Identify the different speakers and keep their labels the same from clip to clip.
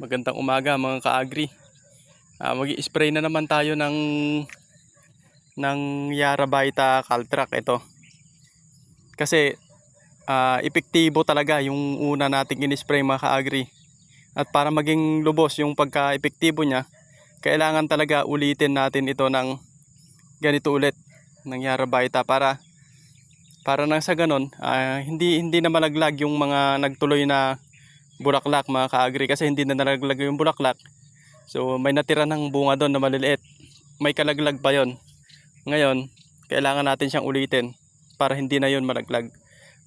Speaker 1: Magandang umaga mga ka-agri. Ah, mag-spray na naman tayo ng ng Yara Vita Caltrac ito. Kasi ah, epektibo talaga yung una nating in-spray mga ka-agri. At para maging lubos yung pagka-epektibo niya, kailangan talaga ulitin natin ito ng ganito ulit ng Yara Vita para para nang sa ganon ah, hindi hindi na malaglag yung mga nagtuloy na bulaklak mga ka-agri kasi hindi na nalaglag yung bulaklak. So may natira ng bunga doon na maliliit. May kalaglag pa yon. Ngayon, kailangan natin siyang ulitin para hindi na yon malaglag.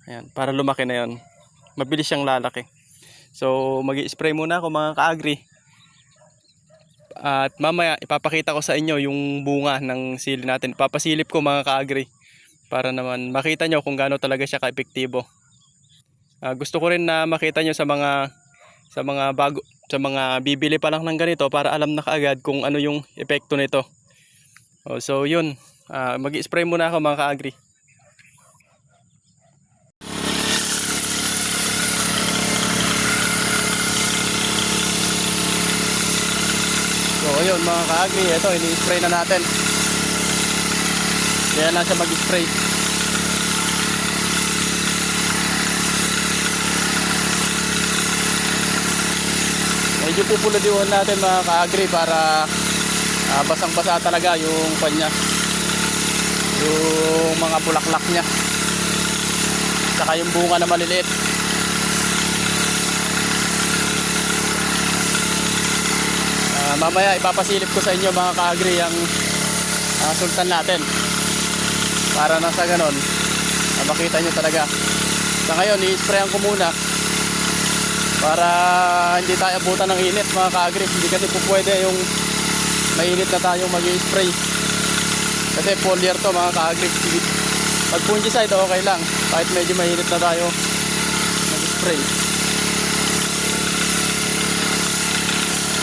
Speaker 1: Ayan, para lumaki na yon. Mabilis siyang lalaki. So magi-spray muna ako mga ka-agri. At mamaya ipapakita ko sa inyo yung bunga ng sili natin. Papasilip ko mga ka-agri para naman makita nyo kung gaano talaga siya ka-epektibo. Ah, gusto ko rin na makita nyo sa mga sa mga bago sa mga bibili pa lang ng ganito para alam na kaagad kung ano yung epekto nito. Oh, so yun, Ah, mag-spray muna ako mga ka-agri. So ayun mga ka-agri, ito ini-spray na natin. Kaya na siya mag-spray. Medyo pupuludiwan natin mga ka-agri para ah, basang-basa talaga yung kanya. Yung mga bulaklak niya. Saka yung bunga na maliliit. Ah, mamaya ipapasilip ko sa inyo mga ka-agri ang ah, sultan natin. Para na sa ganon ah, makita nyo talaga. Sa ngayon i-sprayan ko muna para hindi tayo abutan ng init mga ka-agri hindi kasi po pwede yung mainit na tayong mag spray kasi foliar to mga ka-agri pag fungicide okay lang. Kahit medyo mainit na tayo mag spray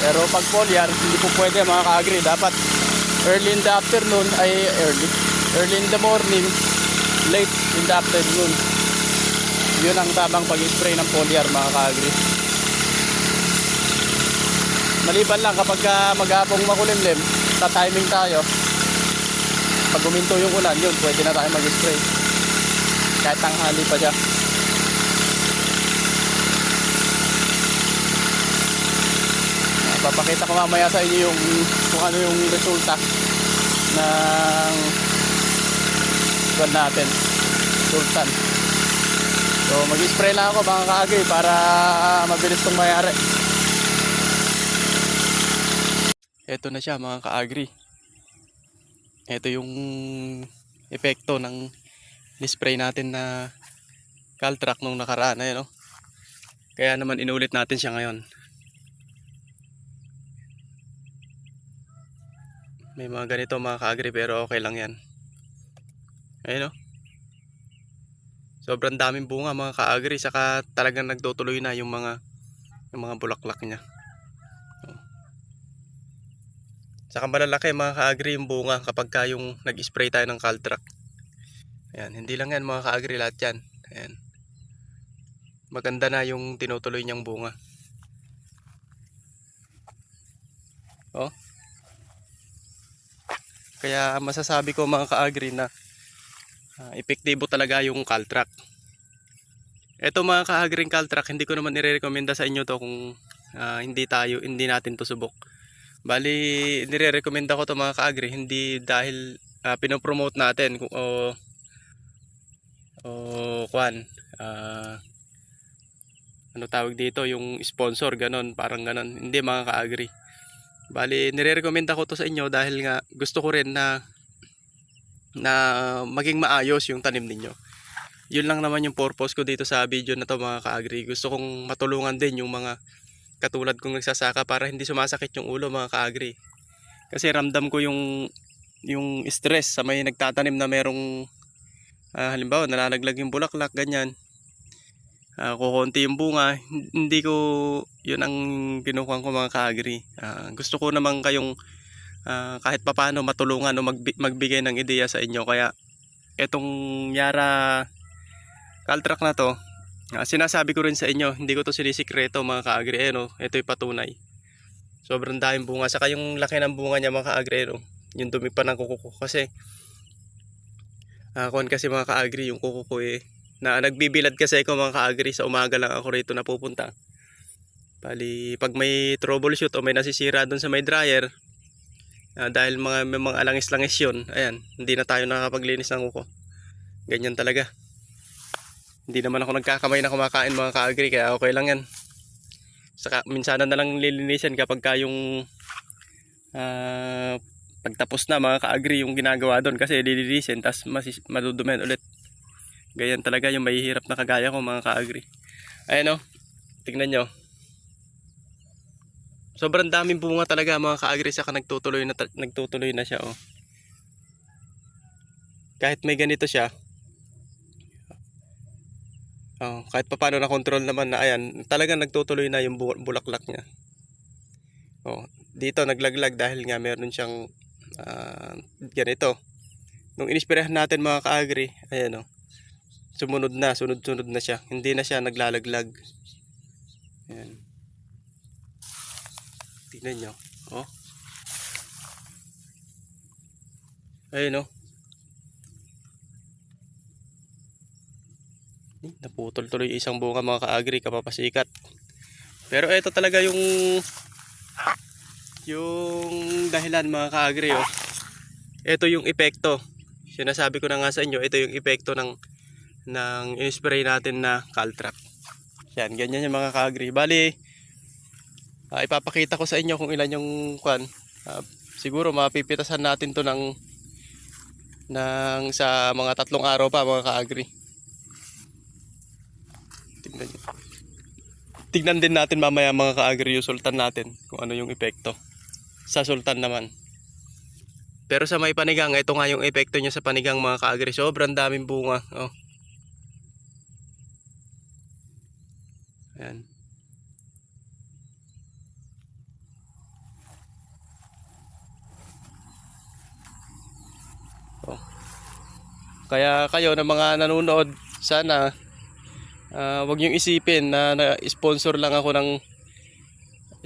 Speaker 1: pero pag foliar hindi po pwede mga ka-agri dapat early in the afternoon ay early early in the morning late in the afternoon. Yun ang tamang pag-spray ng foliar mga ka-agri maliban lang kapag uh, maghapong makulimlim sa timing tayo pag guminto yung ulan yun pwede na tayo mag-spray. Kahit tanghali pa siya. Ah, papakita ko mamaya sa inyo yung kung ano yung resulta ng buwan natin sultan. So mag-spray lang ako mga kaagay para mabilis itong mayari Ito na siya mga ka-agri. Ito yung epekto ng spray natin na Caltrac nung nakaraan. Ayan, oh. Kaya naman inulit natin siya ngayon. May mga ganito mga ka-agri pero okay lang yan. Ayan oh. Sobrang daming bunga mga ka-agri saka talagang nagtutuloy na yung mga yung mga bulaklak niya. Saka malalaki mga ka-agri yung bunga kapag ka yung nag-spray tayo ng Caltrac. Ayan, hindi lang yan mga ka-agri lahat yan. Ayan. Maganda na yung tinutuloy niyang bunga. Oh. Kaya masasabi ko mga ka-agri na ah, epektibo talaga yung Caltrac. Ito mga ka-agri Caltrac, hindi ko naman irerekomenda sa inyo to kung ah, hindi tayo, hindi natin to subok. Bali, nire-recommenda ko to mga ka-agri, hindi dahil uh, pinopromote natin o o kwan, ah, ano tawag dito, yung sponsor, ganon, parang ganon. Hindi mga ka-agri. Bali, nire-recommenda ko to sa inyo dahil nga gusto ko rin na na maging maayos yung tanim ninyo. Yun lang naman yung purpose ko dito sa video na to mga ka-agri. Gusto kong matulungan din yung mga katulad kong nagsasaka para hindi sumasakit yung ulo mga kaagri. Kasi ramdam ko yung yung stress sa may nagtatanim na merong ah, halimbawa nalalaglag yung bulaklak ganyan. Uh, kukunti yung bunga, hindi ko yun ang kinukuha ko mga kaagri. Ah, gusto ko naman kayong ah, kahit papano matulungan o magbi- magbigay ng ideya sa inyo kaya etong Yara Caltrac na to Ah, sinasabi ko rin sa inyo, hindi ko to sinisikreto mga kaagri. Eh, no? Ito yung patunay. Sobrang daming bunga. Saka yung laki ng bunga niya mga kaagri. No? Yung dumi pa ng kuko ko. Kasi, ah kuwan kasi mga kaagri, yung kuko ko eh. Na nagbibilad kasi ako mga kaagri. Sa umaga lang ako rito napupunta. Bali, pag may troubleshoot o may nasisira doon sa may dryer, ah, dahil mga, may mga alangis-langis yun, ayan, hindi na tayo nakakapaglinis ng kuko. Ganyan talaga. Hindi naman ako nagkakamay na kumakain mga ka-agri kaya okay lang yan. Saka minsanan na lang lilinisan kapag ka yung ah, pagtapos na mga ka-agri yung ginagawa doon kasi lilinisin tas masis, madudumihan ulit. Ganyan talaga yung mahihirap na kagaya ko mga ka-agri. Ayan o, tignan nyo. Sobrang daming bunga talaga mga ka-agri saka nagtutuloy na, nagtutuloy na siya oh. Kahit may ganito siya, Oh, kahit pa paano na control naman na ayan, talagang nagtutuloy na yung bu- bulaklak niya. Oh, dito naglaglag dahil nga meron siyang ah, ganito. Nung inispirahan natin mga kaagri, ayan oh. Sumunod na, sunod-sunod na siya. Hindi na siya naglalaglag. Ayan. Tingnan nyo. Oh. Ayun oh. Naputol tuloy isang bunga mga kaagri kapapasikat. Pero ito talaga yung yung dahilan mga kaagri oh. Ito yung epekto. Sinasabi ko na nga sa inyo, ito yung epekto ng ng in-spray natin na Caltrap. Yan, ganyan yung mga kaagri. Bali, ah, ipapakita ko sa inyo kung ilan yung kwan. Ah, siguro mapipitasan natin to ng ng sa mga tatlong araw pa mga kaagri. Tingnan nyo. Tignan din natin mamaya mga ka-agri yung sultan natin kung ano yung epekto. Sa sultan naman. Pero sa may panigang, ito nga yung epekto niya sa panigang mga ka-agri. Sobrang daming bunga. Oh. Ayan. Oh. Kaya kayo na mga nanonood, sana Ah, wag niyo isipin na, na-sponsor lang ako ng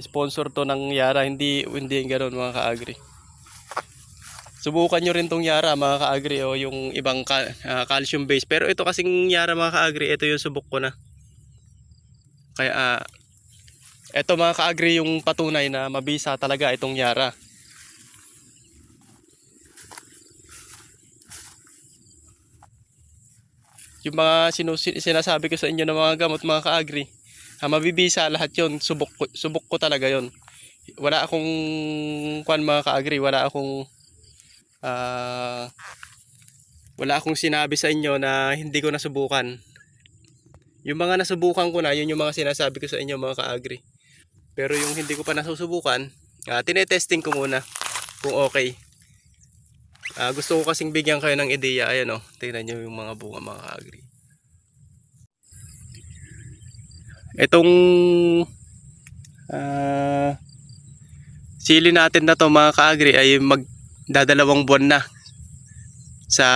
Speaker 1: sponsor to ng Yara, hindi hindi ganoon mga ka-agri. Subukan niyo rin tong Yara mga ka-agri o yung ibang ka, ah, calcium base. Pero ito kasing Yara mga ka-agri, ito yung subok ko na. Kaya ah, ito mga ka-agri yung patunay na mabisa talaga itong Yara. Yung mga sinasabi ko sa inyo ng mga gamot mga ka-agri ah, mabibisa lahat yon subok ko, subok ko talaga yon wala akong kwan mga ka-agri wala akong ah, wala akong sinabi sa inyo na hindi ko nasubukan. Yung mga nasubukan ko na yun yung mga sinasabi ko sa inyo mga ka-agri. Pero yung hindi ko pa nasusubukan ah, tinetesting ko muna kung okay Ah, gusto ko kasing bigyan kayo ng ideya. Ayan oh, tingnan niyo yung mga bunga mga kaagri. Itong ah sili natin na to mga kaagri ay magdadalawang buwan na sa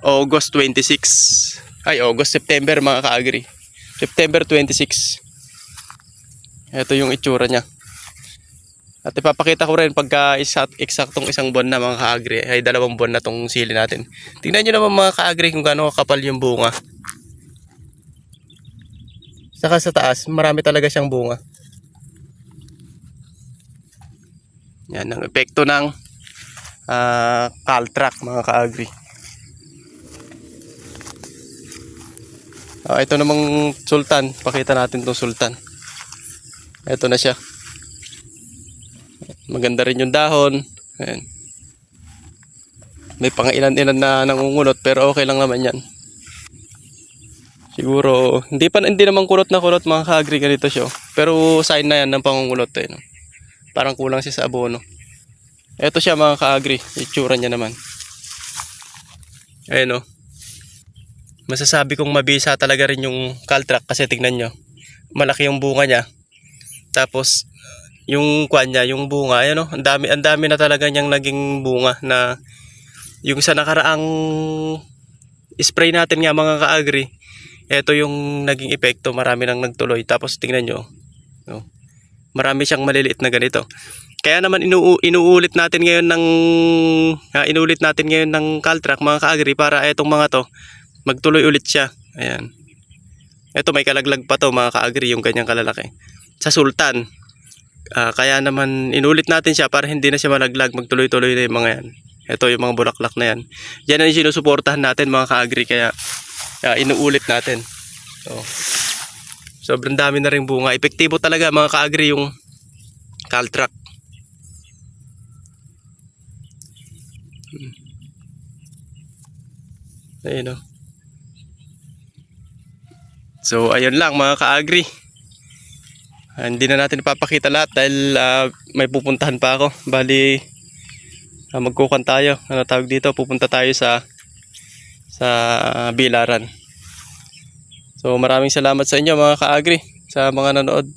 Speaker 1: August 26. Ay, August, September mga kaagri. September 26. Ito yung itsura niya. At ipapakita ko rin pagka isat, eksaktong isang buwan na mga kaagri ay dalawang buwan na tong sili natin. Tingnan nyo naman mga kaagri kung gaano kapal yung bunga. Saka sa taas, marami talaga siyang bunga. Yan ang epekto ng uh, Caltrac mga kaagri. Ah, ito namang sultan. Pakita natin tong sultan. Ito na siya. Maganda rin yung dahon. Ayan. May pangailan-ilan na nangungulot pero okay lang naman yan. Siguro, hindi pa hindi naman kulot na kulot mga ka-agri ganito siya. oh. Pero sign na yan ng pangungulot eh. No? Parang kulang siya sa abono. Ito siya mga ka-agri. Itsura niya naman. Ayan o. Masasabi kong mabisa talaga rin yung Caltrac kasi tignan nyo. Malaki yung bunga niya. Tapos yung kwan niya, yung bunga, ayan oh, ang dami, ang dami na talaga niyang naging bunga na yung sa nakaraang spray natin nga mga ka-agri, Ito yung naging epekto, marami nang nagtuloy. Tapos tingnan nyo, no? marami siyang maliliit na ganito. Kaya naman inu inuulit natin ngayon ng ah, inuulit natin ngayon ng Caltrac mga kaagri para etong mga to magtuloy ulit siya. Ayan. Ito may kalaglag pa to mga kaagri yung ganyang kalalaki. Sa Sultan. Ah, kaya naman inulit natin siya para hindi na siya malaglag, magtuloy-tuloy na yung mga yan. Ito yung mga bulaklak na yan. Yan ang sinusuportahan natin mga kaagri kaya ah, inuulit natin. So, sobrang dami na rin bunga. Epektibo talaga mga kaagri yung Caltrac. Ayun o. So, ayun lang mga ka-agri. Ah, hindi na natin ipapakita lahat dahil ah, may pupuntahan pa ako. Bali, uh, magkukan tayo. Ano tawag dito? Pupunta tayo sa sa ah, Bilaran. So, maraming salamat sa inyo mga ka-agri sa mga nanood.